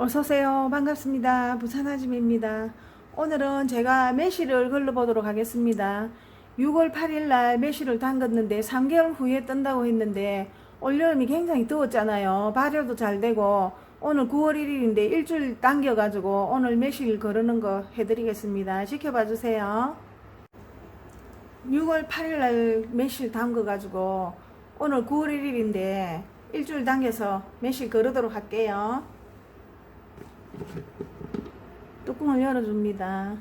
어서오세요. 반갑습니다. 부산아줌입니다. 오늘은 제가 매실을 걸러보도록 하겠습니다. 6월 8일 날 매실을 담갔는데 3개월 후에 뜬다고 했는데 올여름이 굉장히 더웠잖아요. 발효도 잘 되고 오늘 9월 1일인데 일주일 당겨가지고 오늘 매실 거르는 거 해드리겠습니다. 지켜봐 주세요. 6월 8일 날 매실 담가가지고 오늘 9월 1일인데 일주일 당겨서 매실 거르도록 할게요. 뚜껑을 열어줍니다.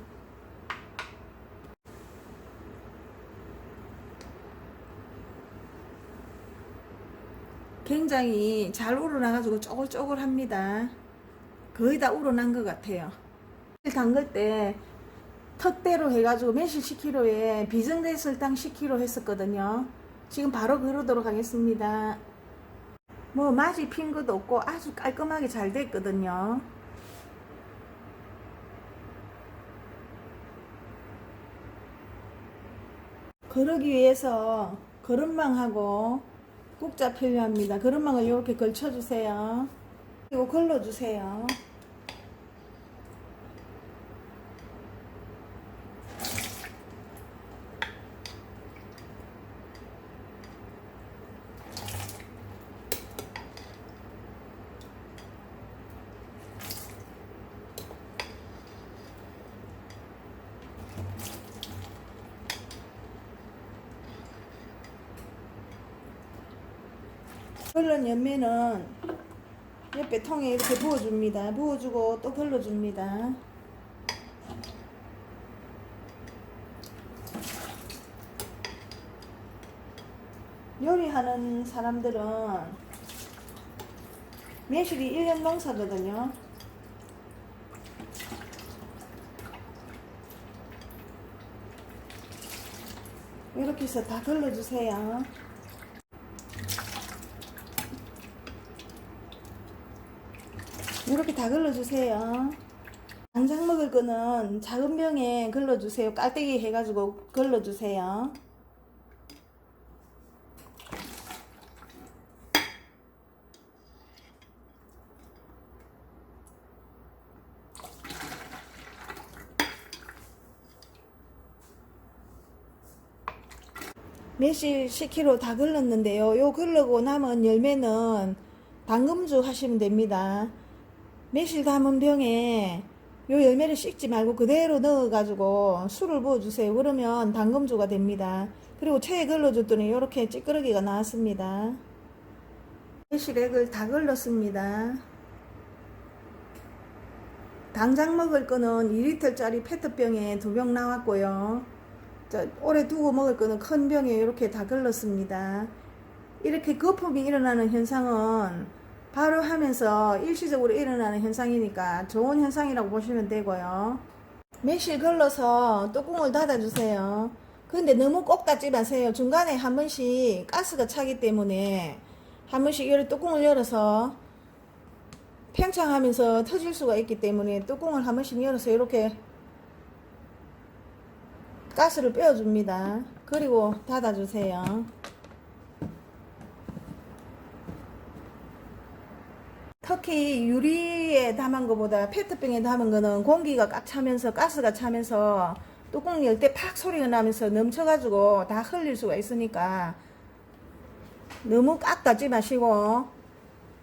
굉장히 잘 우러나가지고 쪼글쪼글합니다. 거의 다 우러난 것 같아요. 담글 때 턱대로 해가지고 매실 10kg에 비정제 설탕 10kg 했었거든요. 지금 바로 그러도록 하겠습니다. 뭐 맛이 핀 것도 없고 아주 깔끔하게 잘 됐거든요. 그러기 위해서 거름망하고 국자 필요합니다. 거름망을 이렇게 걸쳐주세요. 그리고 걸러주세요. 걸른 옆면은 옆에 통에 이렇게 부어줍니다. 부어주고 또 걸러줍니다. 요리하는 사람들은 매실이 1년 농사거든요. 이렇게 해서 다 걸러주세요. 이렇게 다 걸러주세요. 당장 먹을 거는 작은 병에 걸러주세요. 깔때기 해가지고 걸러주세요. 매실 10kg 다 걸렀는데요. 요 걸르고 남은 열매는 당금주 하시면 됩니다. 매실 담은 병에 요 열매를 씻지 말고 그대로 넣어가지고 술을 부어주세요. 그러면 당금주가 됩니다. 그리고 체에 걸러줬더니 이렇게 찌끄러기가 나왔습니다. 매실액을 다 걸렀습니다. 당장 먹을 거는 2리터짜리 페트병에 두 병 나왔고요. 저 오래 두고 먹을 거는 큰 병에 이렇게 다 걸렀습니다. 이렇게 거품이 일어나는 현상은 바로 하면서 일시적으로 일어나는 현상이니까 좋은 현상이라고 보시면 되고요. 매실 걸러서 뚜껑을 닫아주세요. 근데 너무 꼭 닫지 마세요. 중간에 한 번씩 가스가 차기 때문에 한 번씩 이렇게 뚜껑을 열어서 팽창하면서 터질 수가 있기 때문에 뚜껑을 한 번씩 열어서 이렇게 가스를 빼어줍니다. 그리고 닫아주세요. 특히 유리에 담은 것보다 페트병에 담은 거는 공기가 꽉 차면서 가스가 차면서 뚜껑 열 때 팍 소리가 나면서 넘쳐가지고 다 흘릴 수가 있으니까 너무 꽉 닫지 마시고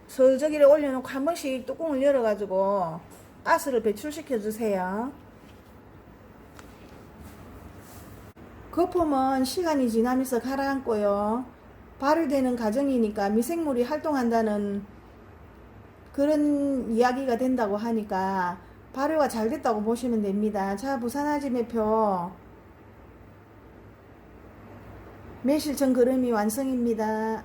서저기를 올려놓고 한 번씩 뚜껑을 열어가지고 가스를 배출시켜 주세요. 거품은 시간이 지나면서 가라앉고요. 발효되는 과정이니까 미생물이 활동한다는 그런 이야기가 된다고 하니까 발효가 잘 됐다고 보시면 됩니다. 자, 부산 아지 매표 매실청 그름이 완성입니다.